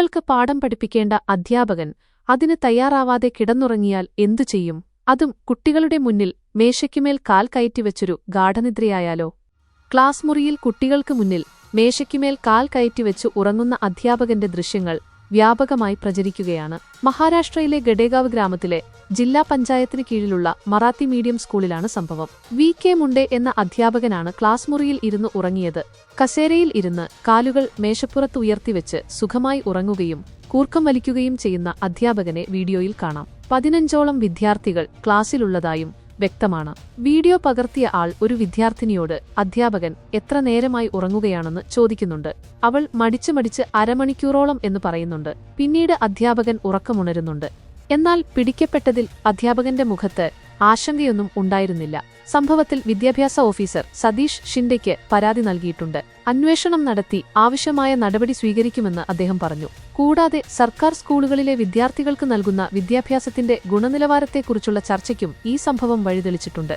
കുട്ടികൾക്ക് പാഠം പഠിപ്പിക്കേണ്ട അധ്യാപകൻ അതിന് തയ്യാറാവാതെ കിടന്നുറങ്ങിയാൽ എന്തു ചെയ്യും? അതും കുട്ടികളുടെ മുന്നിൽ മേശയ്ക്കുമേൽ കാൽ കയറ്റിവെച്ചൊരു ഗാഠനിദ്രയായാലോ? ക്ലാസ് മുറിയിൽ കുട്ടികൾക്ക് മുന്നിൽ മേശയ്ക്കുമേൽ കാൽ കയറ്റിവെച്ച് ഉറങ്ങുന്ന അധ്യാപകന്റെ ദൃശ്യങ്ങൾ വ്യാപകമായി പ്രചരിക്കുകയാണ്. മഹാരാഷ്ട്രയിലെ ഗഡേഗാവ് ഗ്രാമത്തിലെ ജില്ലാ പഞ്ചായത്തിന് കീഴിലുള്ള മറാത്തി മീഡിയം സ്കൂളിലാണ് സംഭവം. വി. കെ. മുണ്ടെ എന്ന അധ്യാപകനാണ് ക്ലാസ് മുറിയിൽ ഇരുന്ന് ഉറങ്ങിയത്. കസേരയിൽ ഇരുന്ന് കാലുകൾ മേശപ്പുറത്ത് ഉയർത്തിവെച്ച് സുഖമായി ഉറങ്ങുകയും കൂർക്കം വലിക്കുകയും ചെയ്യുന്ന അധ്യാപകനെ വീഡിയോയിൽ കാണാം. പതിനഞ്ചോളം വിദ്യാർത്ഥികൾ ക്ലാസ്സിലുള്ളതായും വ്യക്തമാണ്. വീഡിയോ പകർത്തിയ ആൾ ഒരു വിദ്യാർത്ഥിനിയോട് അധ്യാപകൻ എത്ര നേരമായി ഉറങ്ങുകയാണെന്ന് ചോദിക്കുന്നുണ്ട്. അവൾ മടിച്ചു മടിച്ച് അരമണിക്കൂറോളം എന്ന് പറയുന്നുണ്ട്. പിന്നീട് അധ്യാപകൻ ഉറക്കമുണരുന്നുണ്ട്. എന്നാൽ പിടിക്കപ്പെട്ടതിൽ അധ്യാപകന്റെ മുഖത്ത് ആശങ്കയൊന്നും ഉണ്ടായിരുന്നില്ല. സംഭവത്തിൽ വിദ്യാഭ്യാസ ഓഫീസർ സതീഷ് ഷിൻഡയ്ക്ക് പരാതി നൽകിയിട്ടുണ്ട്. അന്വേഷണം നടത്തി ആവശ്യമായ നടപടി സ്വീകരിക്കുമെന്ന് അദ്ദേഹം പറഞ്ഞു. കൂടാതെ സർക്കാർ സ്കൂളുകളിലെ വിദ്യാർത്ഥികൾക്ക് നൽകുന്ന വിദ്യാഭ്യാസത്തിന്റെ ഗുണനിലവാരത്തെക്കുറിച്ചുള്ള ചർച്ചയ്ക്കും ഈ സംഭവം വഴിതെളിച്ചിട്ടുണ്ട്.